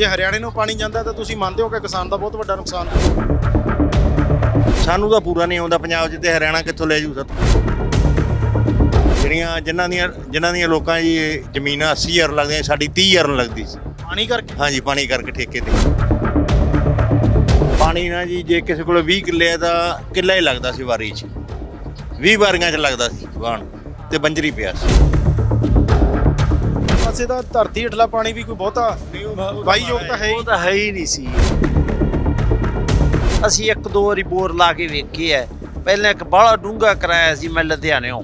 ਜੇ ਹਰਿਆਣੇ ਨੂੰ ਪਾਣੀ ਜਾਂਦਾ ਤਾਂ ਤੁਸੀਂ ਮੰਨਦੇ ਹੋ ਕਿ ਕਿਸਾਨ ਦਾ ਬਹੁਤ ਵੱਡਾ ਨੁਕਸਾਨ ਸਾਨੂੰ ਤਾਂ ਪੂਰਾ ਨਹੀਂ ਆਉਂਦਾ ਪੰਜਾਬ 'ਚ ਤੇ ਹਰਿਆਣਾ ਕਿੱਥੋਂ ਲੈ ਜੂ ਜਿਹੜੀਆਂ ਜਿਨ੍ਹਾਂ ਦੀਆਂ ਜਿਨ੍ਹਾਂ ਦੀਆਂ ਲੋਕਾਂ ਦੀ ਜ਼ਮੀਨਾਂ 80000 ਲੱਗਦੀਆਂ ਸਾਡੀ 30000 ਨੂੰ ਲੱਗਦੀ ਸੀ। ਪਾਣੀ ਕਰਕੇ? ਹਾਂਜੀ ਪਾਣੀ ਕਰਕੇ ਠੇਕੇ ਤੇ। ਪਾਣੀ ਨਾ ਜੀ ਜੇ ਕਿਸੇ ਕੋਲ 20 ਕਿੱਲੇ ਆ ਤਾਂ ਕਿੱਲਾ ਹੀ ਲੱਗਦਾ ਸੀ ਵਾਰੀ 'ਚ। 20 ਵਾਰੀਆਂ 'ਚ ਲੱਗਦਾ ਸੀ ਵਾਣ ਤੇ ਬੰਜਰੀ ਪਿਆ ਸੀ। ਪਾਸੇ ਦਾ ਧਰਤੀ ਹੇਠਲਾ ਪਾਣੀ ਵੀ ਕੋਈ ਬਹੁਤਾ ਵਾਹੀਯੋਗ ਤਾਂ ਹੈ ਹੀ ਉਹ ਤਾਂ ਹੈ ਹੀ ਨਹੀਂ ਸੀ। ਅਸੀਂ ਇੱਕ ਦੋ ਵਾਰੀ ਬੋਰ ਲਾ ਕੇ ਵੇਖੇ ਐ ਪਹਿਲਾਂ ਇੱਕ ਬਾਹਲਾ ਡੂੰਘਾ ਕਰਾਇਆ ਸੀ ਮੈਂ ਲੁਧਿਆਣਿਓਂ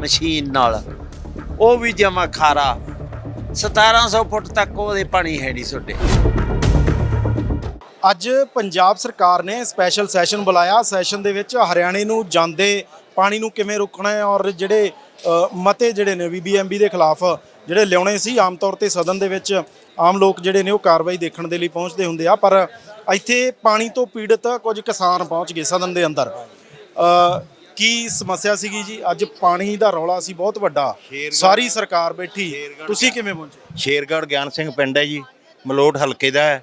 ਮਸ਼ੀਨ ਨਾਲ। ਉਹ ਵੀ ਜਮਾ ਖਾਰਾ। 1700 ਫੁੱਟ ਤੱਕ ਉਹਦੇ ਪਾਣੀ ਹੈ ਨਹੀਂ ਸੁੱਡੇ ਅੱਜ ਪੰਜਾਬ ਸਰਕਾਰ ਨੇ ਸਪੈਸ਼ਲ ਸੈਸ਼ਨ ਬੁਲਾਇਆ। ਸੈਸ਼ਨ ਦੇ ਵਿੱਚ ਹਰਿਆਣੇ ਨੂੰ ਜਾਂਦੇ ਪਾਣੀ ਨੂੰ ਕਿਵੇਂ ਰੋਕਣਾ ਹੈ ਔਰ ਜਿਹੜੇ ਮਤੇ ਜਿਹੜੇ ਨੇ ਬੀਬੀਐਮਬੀ ਦੇ ਖਿਲਾਫ ਜਿਹੜੇ ਲਿਆਉਣੇ ਸੀ ਆਮ ਤੌਰ ਤੇ ਸਦਨ ਦੇ ਵਿੱਚ ਆਮ ਲੋਕ ਜਿਹੜੇ ਨੇ ਉਹ ਕਾਰਵਾਈ ਦੇਖਣ ਦੇ ਲਈ ਪਹੁੰਚਦੇ ਹੁੰਦੇ ਆ ਪਰ ਇੱਥੇ ਪਾਣੀ ਤੋਂ ਪੀੜਤ ਕੁਝ ਕਿਸਾਨ ਪਹੁੰਚ ਗਏ ਸਦਨ ਦੇ ਅੰਦਰ। ਕੀ ਸਮੱਸਿਆ ਸੀਗੀ ਜੀ? ਅੱਜ ਪਾਣੀ ਦਾ ਰੌਲਾ ਸੀ ਬਹੁਤ ਵੱਡਾ। ਸਾਰੀ ਸਰਕਾਰ ਬੈਠੀ। ਤੁਸੀਂ ਕਿਵੇਂ ਪਹੁੰਚੇ? ਸ਼ੇਰਗੜ੍ਹ ਗਿਆਨ ਸਿੰਘ ਪਿੰਡ ਹੈ ਜੀ ਮਲੋਟ ਹਲਕੇ ਦਾ ਹੈ।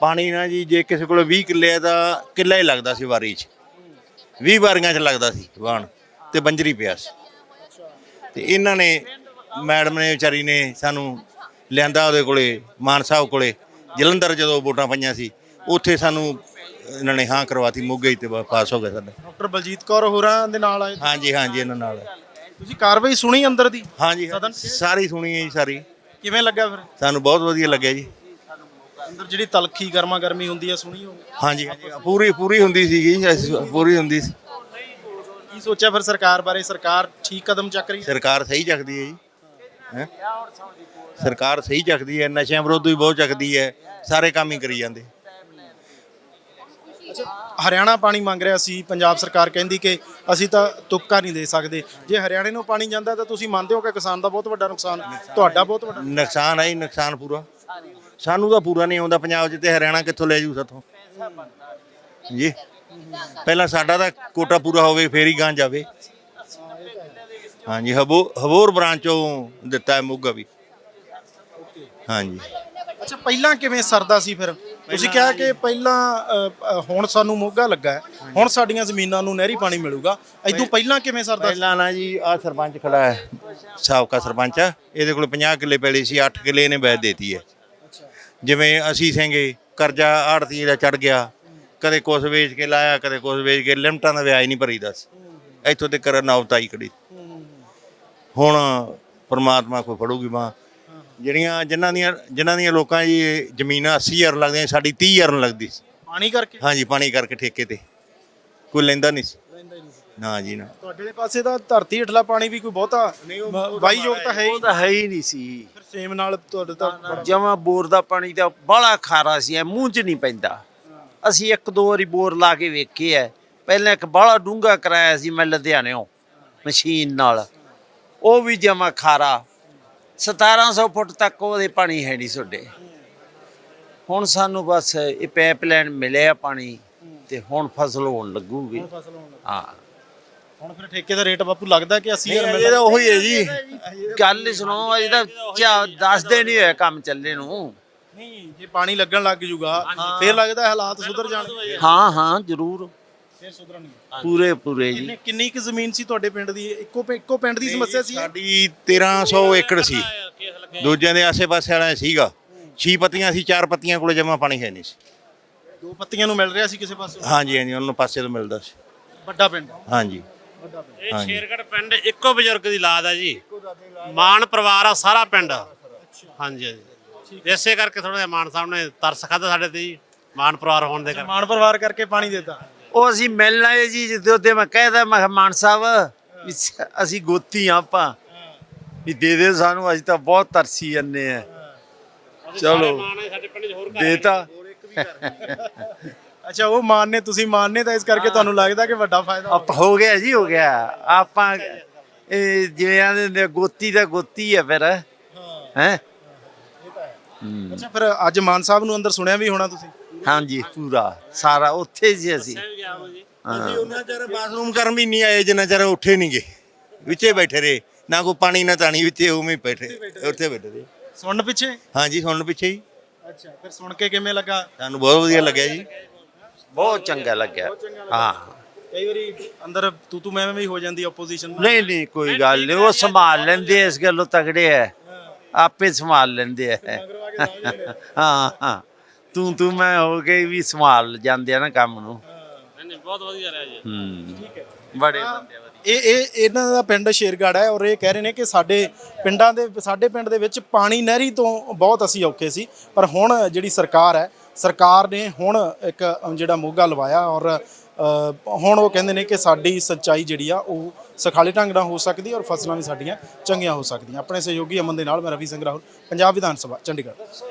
ਪਾਣੀ ਨਾ ਜੀ ਜੇ ਕਿਸੇ ਕੋਲ 20 ਕਿੱਲੇ ਆ ਤਾਂ ਕਿੱਲਾ ਹੀ ਲੱਗਦਾ ਸੀ ਵਾਰੀ 'ਚ। 20 ਵਾਰੀਆਂ 'ਚ ਲੱਗਦਾ ਸੀ ਵਾਣ ਤੇ ਬੰਜਰੀ ਪਿਆ ਸੀ। ਤੇ ਇਹਨਾਂ ਨੇ ਮੈਡਮ ਨੇ ਵਿਚਾਰੀ ਨੇ ਸਾਨੂੰ ਲਿਆਂਦਾ ਉਹਦੇ ਕੋਲੇ ਮਾਨ ਸਾਹਿਬ ਕੋਲੇ। ਜਲੰਧਰ ਜਦੋਂ ਵੋਟਾਂ ਪਈਆਂ ਸੀ ਉੱਥੇ ਸਾਨੂੰ ਇਹਨਾਂ ਨੇ ਹਾਂ ਕਰਵਾਤੀ ਮੋਗੇ ਤੇ ਪਾਸ ਹੋ ਗਏ ਸਾਡੇ। ਡਾਕਟਰ ਬਲਜੀਤ ਕੌਰ ਹੋਰਾਂ ਦੇ ਨਾਲ ਆਏ? ਹਾਂਜੀ ਹਾਂਜੀ ਇਹਨਾਂ ਨਾਲ ਤੁਸੀਂ ਕਾਰਵਾਈ ਸੁਣੀ ਅੰਦਰ ਦੀ? ਹਾਂਜੀ ਸਦਨ? ਸਾਰੀ ਸੁਣੀ ਹੈ ਜੀ ਸਾਰੀ। ਕਿਵੇਂ ਲੱਗਾ ਫਿਰ? ਸਾਨੂੰ ਬਹੁਤ ਵਧੀਆ ਲੱਗਿਆ ਜੀ। ਅੰਦਰ ਜਿਹੜੀ ਤਲਖੀ ਗਰਮਾ ਗਰਮੀ ਹੁੰਦੀ ਹੈ ਸੁਣੀ ਹੋ ਹਾਂਜੀ ਹਾਂਜੀ ਪੂਰੀ ਪੂਰੀ ਹੁੰਦੀ ਸੀਗੀ ਪੂਰੀ ਹੁੰਦੀ ਸੀ। ਕੀ ਸੋਚਿਆ ਫਿਰ ਸਰਕਾਰ ਬਾਰੇ? ਸਰਕਾਰ ਠੀਕ ਕਦਮ ਚੱਕ ਰਹੀ ਹੈ? ਸਰਕਾਰ ਸਹੀ ਚੱਕਦੀ ਹੈ ਜੀ। ਹੈਂ? ਸਰਕਾਰ ਸਹੀ ਚੱਕਦੀ ਹੈ ਨਸ਼ਿਆਂ ਵਿਰੁੱਧ ਵੀ ਬਹੁਤ ਚੱਕਦੀ ਹੈ ਸਾਰੇ ਕੰਮ ਹੀ ਕਰੀ ਜਾਂਦੇ। ਹਰਿਆਣਾ ਪਾਣੀ ਮੰਗ ਰਿਹਾ ਸੀ ਪੰਜਾਬ ਸਰਕਾਰ ਕਹਿੰਦੀ ਕਿ ਅਸੀਂ ਤਾਂ ਤੁੱਕਾ ਨਹੀਂ ਦੇ ਸਕਦੇ। ਜੇ ਹਰਿਆਣੇ ਨੂੰ ਪਾਣੀ ਜਾਂਦਾ ਤਾਂ ਤੁਸੀਂ ਮੰਨਦੇ ਹੋ ਕਿ ਕਿਸਾਨ ਦਾ ਬਹੁਤ ਵੱਡਾ ਨੁਕਸਾਨ ਤੁਹਾਡਾ ਬਹੁਤ ਵੱਡਾ ਨੁਕਸਾਨ? ਹੈ ਜੀ ਨੁਕਸਾਨ ਪੂਰਾ। ਸਾਨੂੰ ਤਾਂ ਪੂਰਾ ਨਹੀਂ ਆਉਂਦਾ ਪੰਜਾਬ 'ਚ ਤੇ ਹਰਿਆਣਾ ਕਿੱਥੋਂ ਲੈ ਜੂ ਸਾਥੋਂ? ਜੀ। ਪਹਿਲਾਂ ਸਾਡਾ ਤਾਂ ਕੋਟਾ ਪੂਰਾ ਹੋਵੇ ਫੇਰ ਹੀ ਗਾਂ ਜਾਵੇ। ਹਾਂਜੀ ਹਬੋ ਹਬੋਰ ਬ੍ਰਾਂਚੋਂ ਦਿੱਤਾ ਹੈ ਮੁੱਗਾ ਵੀ। ਹਾਂਜੀ। ਅੱਛਾ ਪਹਿਲਾਂ ਕਿਵੇਂ ਸਰਦਾ ਸੀ ਫਿਰ? ਤੁਸੀਂ ਕਿਹਾ ਕਿ ਪਹਿਲਾਂ ਅ, ਅ, ਹੁਣ ਸਾਨੂੰ ਮੋਗਾ ਲੱਗਾ ਹੈ। ਹੁਣ ਸਾਡੀਆਂ ਜ਼ਮੀਨਾਂ ਨੂੰ ਨਹਿਰੀ ਪਾਣੀ ਮਿਲੂਗਾ। ਇਦੋਂ ਪਹਿਲਾਂ ਕਿਵੇਂ ਸਰਦਾ ਸੀ? ਪਹਿਲਾਂ ਨਾ ਜੀ ਆ ਸਰਪੰਚ ਖੜਾ ਹੈ। ਸਾਬਕਾ ਸਰਪੰਚ ਆ ਇਹਦੇ ਕੋਲ 50 ਕਿੱਲੇ ਪੈਲੀ ਸੀ 8 ਕਿੱਲੇ ਇਹਨੇ ਬੈਠ ਦੇਤੀ ਹੈ। ਜਿਵੇਂ ਅਸੀਂ ਸਿੰਘੇ ਕਰਜ਼ਾ ਆੜਤੀ ਦਾ ਚੜ ਗਿਆ। ਕਦੇ ਕੁਛ ਵੇਚ ਕੇ ਲਾਇਆ ਕਦੇ ਕੁਛ ਵੇਚ ਕੇ ਲਿਮਟਾਂ ਦਾ ਵਿਆਜ ਨਹੀਂ ਭਰੀਦਾ ਸੀ। ਇੱਥੋਂ ਤੇ ਕਰਨ ਨੌਬਤਾਈ ਖੜੀ। ਹੁਣ ਪ੍ਰਮਾਤਮਾ ਕੋਈ ਫੜੂਗੀ ਮਾਂ ਜਿਹੜੀਆਂ ਜਿਨ੍ਹਾਂ ਦੀਆਂ ਜਿਨ੍ਹਾਂ ਦੀਆਂ ਲੋਕਾਂ ਦੀ ਜ਼ਮੀਨਾਂ 80000 ਲੱਗਦੀਆਂ ਸਾਡੀ 30000 ਨੂੰ ਲੱਗਦੀ ਸੀ। ਪਾਣੀ ਕਰਕੇ? ਹਾਂਜੀ ਪਾਣੀ ਕਰਕੇ ਠੇਕੇ ਤੇ। ਕੋਈ ਲੈਂਦਾ ਨਹੀਂ ਸੀ। ਨਾ ਜੀ ਨਾ। ਤੁਹਾਡੇ ਪਾਸੇ ਦਾ ਧਰਤੀ ਹੇਠਲਾ ਪਾਣੀ ਵੀ ਕੋਈ ਬਹੁਤਾ ਵਾਹੀਯੋਗ ਤਾਂ ਹੈ ਹੀ। ਉਹ ਤਾਂ ਹੈ ਹੀ ਨਹੀਂ ਸੀ। ਫਿਰ ਸੇਮ ਨਾਲ ਤੁਹਾਡੇ ਤਾਂ ਬੜਾ- ਜਮਾ ਬੋਰ ਦਾ ਪਾਣੀ ਤਾਂ ਬਾਹਲਾ ਖਾਰਾ ਸੀ ਐ ਮੂੰਹ 'ਚ ਨਹੀਂ ਪੈਂਦਾ। ਅਸੀਂ ਇੱਕ ਦੋ ਵਾਰੀ ਬੋਰ ਲਾ ਕੇ ਵੇਖੇ ਐ। ਪਹਿਲਾਂ ਇੱਕ ਬਾਹਲਾ ਡੂੰਘਾ ਕਰਾਇਆ ਸੀ ਮੈਂ ਲੁਧਿਆਣਿਓਂ ਮਸ਼ੀਨ ਨਾਲ। ਉਹ ਵੀ ਜਮਾ ਖਾਰਾ। 1700 ਫੁੱਟ ਤੱਕ ਉਹਦੇ ਪਾਣੀ ਹੈ ਨਹੀਂ ਸੁੱਡੇ ਹੁਣ ਸਾਨੂੰ ਬਸ ਇਹ ਪਾਈਪਲਾਈਨ ਮਿਲਿਆ ਪਾਣੀ ਤੇ ਹੁਣ ਫਸਲ ਹੋਣ ਲੱਗੂਗੀ। ਹਾਂ। ਹੁਣ ਫਿਰ ਠੇਕੇ ਦਾ ਰੇਟ ਬਾਪੂ ਲੱਗਦਾ ਕਿ 80000 ਇਹ ਤਾਂ ਉਹੀ ਹੈ ਜੀ। ਗੱਲ ਹੀ ਸੁਣੋ ਅਜੇ ਤਾਂ ਚਾ- ਦੱਸ ਦੇ ਨਹੀਂ ਹੋਇਆ ਕੰਮ ਚੱਲੇ ਨੂੰ। ਨਹੀਂ ਜੇ ਪਾਣੀ ਲੱਗਣ ਲੱਗ ਜੂਗਾ ਫਿਰ ਲੱਗਦਾ ਹਾਲਾਤ ਸੁਧਰ ਜਾਣਗੇ। ਹਾਂ ਹਾਂ ਜ਼ਰੂਰ। ਫਿਰ ਸੁਧਰਨਗੇ। ਪੂਰੇ ਪੂਰੇ ਜੀ। ਕਿੰਨੀ ਕਿੰਨੀ ਕੁ ਜ਼ਮੀਨ ਸੀ ਤੁਹਾਡੇ ਪਿੰਡ ਦੀ? ਇੱਕੋ ਪਿੰ- ਇੱਕੋ ਪਿੰਡ ਦੀ ਸਮੱਸਿਆ ਸੀ ਇਹ? ਸਾਡੀ 1300 ਏਕੜ ਸੀ। ਦੂਜਿਆਂ ਦੇ ਆਸੇ-ਪਾਸੇ ਵਾਲਾ ਸੀਗਾ। ਛੀ ਪੱਤੀਆਂ ਸੀ ਚਾਰ ਪੱਤੀਆਂ ਕੋਲੇ ਜਮਾ ਪਾਣੀ ਹੈ ਨਹੀਂ ਸੀ। ਦੋ ਪੱਤੀਆਂ ਨੂੰ ਮਿਲ ਰਿਹਾ ਸੀ ਕਿਸੇ ਪਾਸੇ? ਹਾਂਜੀ ਹਾਂਜੀ ਉਹਨਾਂ ਨੂੰ ਪਾਸੇ ਤੋਂ ਮਿਲਦਾ ਸੀ। ਵੱਡਾ ਪਿੰਡ? ਹਾਂਜੀ। ਇਹ ਸ਼ੇਰਗੜ ਪਿੰਡ ਇੱਕੋ ਬਜ਼ੁਰਗ ਦੀ ਲਾਦ ਹੈ ਜੀ। ਮਾਨ ਪਰਿਵਾਰ ਆ ਸਾਰਾ ਪਿੰਡ ਹਾਂਜੀ ਹਾਂਜੀ। ਇਸੇ ਕਰਕੇ ਥੋੜਾ ਜਿਹਾ ਮਾਨ ਸਾਹਿਬ ਨੇ ਤਰਸ ਖਾਦਾ ਸਾਡੇ ਤੇ ਜੀ। ਮਾਨ ਪਰਿਵਾਰ ਹੋਣ ਦੇ ਕਰਕੇ। ਮਾਨ ਪਰਿਵਾਰ ਕਰਕੇ ਪਾਣੀ ਦਿੱਤਾ। ਉਹ ਅਸੀਂ ਮਿਲਣ ਆਏ ਜੀ ਜਿੱਦੇ ਉਹਦੇ ਮੈਂ ਕਹਿਦਾ ਮੈਂ ਕਿਹਾ, ਮਾਨ ਸਾਹਿਬ ਵੀ ਸ- ਅਸੀਂ ਗੋਤੀ ਆਂ ਆਪਾਂ। ਵੀ ਦੇ ਦੇ ਸਾਨੂੰ ਅਸੀਂ ਤਾਂ ਬਹੁਤ ਤਰਸੀ ਜੰਨੇ ਆ। ਚਲੋ। ਮਾਨ ਹੈ ਸਾਡੇ ਪਿੰਡ 'ਚ ਹੋਰ ਦੇਤਾ ਅੱਛਾ ਉਹ ਮਾਨ ਨੇ ਤੁਸੀਂ ਮਾਨ ਨੇ ਤਾਂ ਇਸ ਕਰਕੇ ਤੁਹਾਨੂੰ ਲੱਗਦਾ ਕਿ ਵੱਡਾ ਫਾਇਦਾ ਆਪ ਹੋ ਗਿਆ ਜੀ ਹੋ ਗਿਆ। ਆਪਾਂ ਇਹ ਜਿਵੇਂ ਆਂਦੇ ਨੇ ਗੋਤੀ ਦਾ ਗੋਤੀ ਹੈ ਫਿਰ। ਹੈ? ਅੱਛਾ ਫਿਰ ਅੱਜ ਮਾਨ ਸਾਹਿਬ ਨੂੰ ਅੰਦਰ ਸੁਣਿਆ ਵੀ ਹੋਣਾ ਤੁਸੀਂ? ਹਾਂਜੀ ਪੂਰਾ ਸਾਰਾ ਉੱਥੇ ਜੀ। ਅਸੀਂ ਅਸੀਂ ਉਹਨਾਂ ਚਿਰ ਬਾਥਰੂਮ ਕਰਨ ਵੀ ਨਹੀਂ ਆਏ ਜਿੰਨਾ ਚਿਰ ਉੱਠੇ ਨਹੀਂ ਗਏ ਵਿੱਚੇ ਬੈਠੇ ਰਹੇ। ਨਾ ਕੋਈ ਪਾਣੀ ਨਾ ਤਾਣੀ ਵਿੱਚੇ ਉਵੇਂ ਹੀ ਬੈਠੇ। ਉੱਥੇ ਬੈਠੇ ਰਹੇ। ਸੁਣਨ ਪਿੱਛੇ? ਹਾਂਜੀ ਸੁਣਨ ਪਿੱਛੇ ਹੀ। ਅੱਛਾ ਫਿਰ ਸੁਣ ਕੇ ਕਿਵੇਂ ਲੱਗਾ? ਸਾਨੂੰ ਬਹੁਤ ਵਧੀਆ ਲੱਗਿਆ ਜੀ। ਬਹੁਤ ਚੰਗਾ ਲੱਗਿਆ। ਹਾਂ। ਕਈ ਵਾਰੀ ਅੰਦਰ ਤੂੰ ਤੂੰ ਮੈਂ ਮੈਂ ਵੀ ਹੋ ਜਾਂਦੀ ਆਪੋਜੀਸ਼ਨ ਨਹੀਂ ਨਹੀਂ ਕੋਈ ਗੱਲ ਨਹੀਂ। ਉਹ ਸੰਭਾਲ ਲੈਂਦੇ ਐ, ਇਸ ਗੱਲੋਂ ਤਗੜੇ ਐ ਆਪੇ ਸੰਭਾਲ ਲੈਂਦੇ ਐ ਹਾਂ ਹਾਂ। ਤੂੰ ਤੂੰ ਮੈਂ ਹੋ ਕੇ ਵੀ ਸੰਭਾਲ ਜਾਂਦੇ ਆ ਨਾ ਕੰਮ ਨੂੰ। ਨਹੀਂ ਨਹੀਂ ਬਹੁਤ ਵਧੀਆ ਰਿਹਾ ਜੀ। ਹੂੰ। ਬੜੇ ਬੰਦੇ ਵਧੀਆ। ਇਹ ਇਹ ਇਹਨਾਂ ਦਾ ਪਿੰਡ ਸ਼ੇਰਗੜ੍ਹ ਹੈ ਔਰ ਇਹ ਕਹਿ ਰਹੇ ਨੇ ਕਿ ਸਾਡੇ ਪਿੰਡਾਂ ਦੇ ਸਾਡੇ ਪਿੰਡ ਦੇ ਵਿੱਚ ਪਾਣੀ ਨਹਿਰੀ ਤੋਂ ਬਹੁਤ ਅਸੀਂ ਔਖੇ ਸੀ। ਪਰ ਹੁਣ ਜਿਹੜੀ ਸਰਕਾਰ ਹੈ ਸਰਕਾਰ ਨੇ ਹੁਣ ਇੱਕ ਜਿਹੜਾ ਮੋਗਾ ਲਵਾਇਆ ਔਰ ਹੁਣ ਉਹ ਕਹਿੰਦੇ ਨੇ ਕਿ ਸਾਡੀ ਸੱਚਾਈ ਜਿਹੜੀ ਆ, ਉਹ ਸਖਾਲੇ ਢੰਗ ਨਾਲ ਹੋ ਸਕਦੀ ਔਰ ਫਸਲਾਂ ਵੀ ਸਾਡੀਆਂ ਚੰਗੀਆਂ ਹੋ ਸਕਦੀਆਂ। ਆਪਣੇ ਸਹਿਯੋਗੀ ਅਮਨ ਦੇ ਨਾਲ ਮੈਂ ਰਵੀ ਸਿੰਘ ਰਾਹੁਲ, ਪੰਜਾਬ ਵਿਧਾਨ ਸਭਾ, ਚੰਡੀਗੜ੍ਹ।